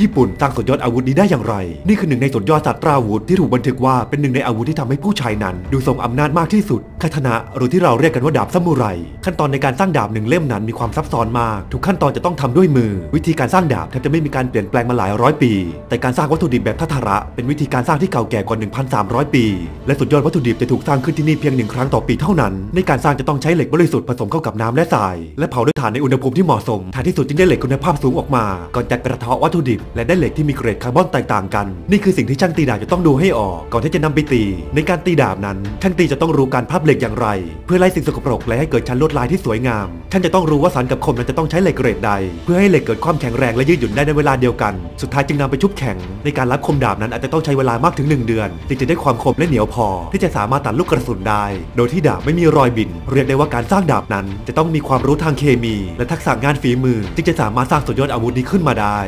ญี่ปุ่นสร้างสุดยอดอาวุธนี้ได้อย่างไร นี่คือหนึ่งในสุดยอดสัตราอาวุธที่ถูกบันทึกว่าเป็นหนึ่งในอาวุธที่ทำให้ผู้ชายนั้น ดูทรงอำนาจมากที่สุดคาถนะหรือที่เราเรียกกันว่าดาบซามูไร ขั้นตอนในการสร้างดาบหนึ่งเล่มนั้นมีความซับซ้อนมากทุกขั้นตอนจะต้องทำด้วยมือ วิธีการสร้างดาบแทบจะไม่มีการเปลี่ยนแปลงมาหลายร้อยปี แต่การสร้างวัตถุดิบแบบทัทระ เป็นวิธีการสร้างที่เก่าแก่กว่า 1,300 ปี และสุดยอดวัตถุดิบจะถูกสร้างขึ้นที่นี่เพียงหนึ่งครั้งต่อปีเท่านั้น ในการสร้างจะต้องใช้เหล็กบริสุทธิ์ผสมเข้ากับน้ำและทราย และเผาด้วยถ่านในอุณหภูมิที่เหมาะสมท้ายที่สุดจึงได้เหล็กคุณภาพสูงออกมาก่อนจะกระเทาะวัตถุดิบและได้เหล็กที่มีเกรดคาร์บอนแตกต่างกัน นี่คือสิ่งที่ช่างตีดาบจะต้องดูให้ออก ก่อนที่จะนำไปตี ในการตีดาบนั้น ช่างตีจะต้องรู้การพับเหล็กอย่างไร เพื่อไล่สิ่งสกปรกและให้เกิดชั้นลวดลายที่สวยงามช่างจะต้องรู้ว่าสันกับคมนั้นจะต้องใช้เหล็กเกรดใด เพื่อให้เหล็กเกิดความแข็งแรงและยืดหยุ่นได้ในเวลาเดียวกัน สุดท้ายจึงนำไปชุบแข็ง ในการรับคมดาบนั้นอาจจะต้องใช้เวลามากถึง 1 เดือนจึงจะได้ความคมและเหนียวพอ ที่จะสามารถตัดลูกกระสุนได้ โดยที่ดาบไม่มีรอยบิน เรียกได้ว่าการสร้างดาบนั้น จะต้องมีความรู้ทางเคมี และทักษะงานฝีมือ จึงจะสามารถสร้างสุดยอดอาวุธนี้ขึ้นมาได้